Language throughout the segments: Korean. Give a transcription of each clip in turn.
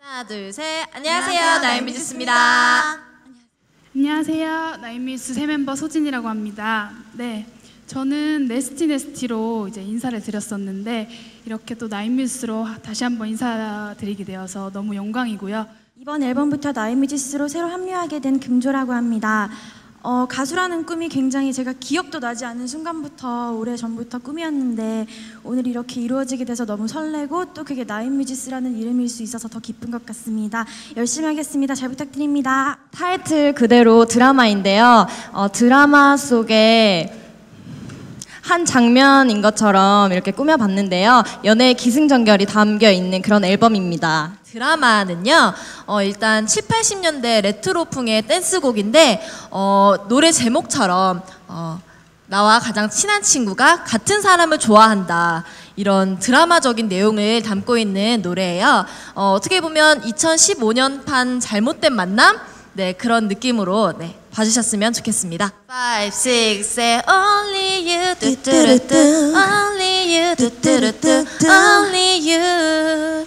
하나, 둘, 셋. 안녕하세요. 나인뮤지스입니다. 안녕하세요. 새 멤버 소진이라고 합니다. 네. 저는 네스티 네스티로 이제 인사를 드렸었는데 이렇게 또 나인뮤스로 다시 한번 인사드리게 되어서 너무 영광이고요. 이번 앨범부터 나이뮤지스로 새로 합류하게 된 금조라고 합니다. 어, 가수라는 꿈이 굉장히 제가 기억도 나지 않은 순간부터 오래 전부터 꿈이었는데 오늘 이렇게 이루어지게 돼서 너무 설레고 또 그게 나인뮤지스라는 이름일 수 있어서 더 기쁜 것 같습니다. 열심히 하겠습니다. 잘 부탁드립니다. 타이틀 그대로 드라마인데요. 어, 드라마 속에 한 장면인 것처럼 이렇게 꾸며봤는데요. 연애의 기승전결이 담겨 있는 그런 앨범입니다. 드라마는요, 어, 일단 7, 80년대 레트로풍의 댄스곡인데, 어, 노래 제목처럼, 어, 나와 가장 친한 친구가 같은 사람을 좋아한다. 이런 드라마적인 내용을 담고 있는 노래예요. 어, 어떻게 보면 2015년판 잘못된 만남? 네, 그런 느낌으로 네, 봐주셨으면 좋겠습니다. 5, 6, 7, only you, only you, only.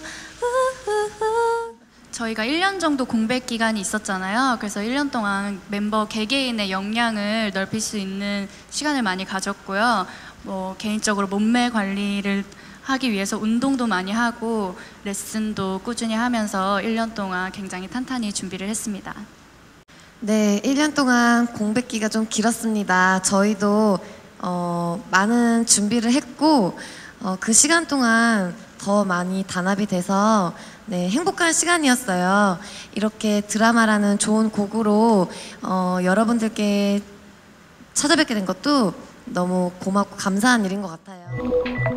저희가 1년 정도 공백 기간이 있었잖아요. 그래서 1년 동안 멤버 개개인의 역량을 넓힐 수 있는 시간을 많이 가졌고요. 뭐 개인적으로 몸매 관리를 하기 위해서 운동도 많이 하고 레슨도 꾸준히 하면서 1년 동안 굉장히 탄탄히 준비를 했습니다. 네, 1년 동안 공백기가 좀 길었습니다. 저희도 어, 많은 준비를 했고 어, 그 시간 동안 더 많이 단합이 돼서 네, 행복한 시간이었어요. 이렇게 드라마라는 좋은 곡으로 어, 여러분들께 찾아뵙게 된 것도 너무 고맙고 감사한 일인 것 같아요.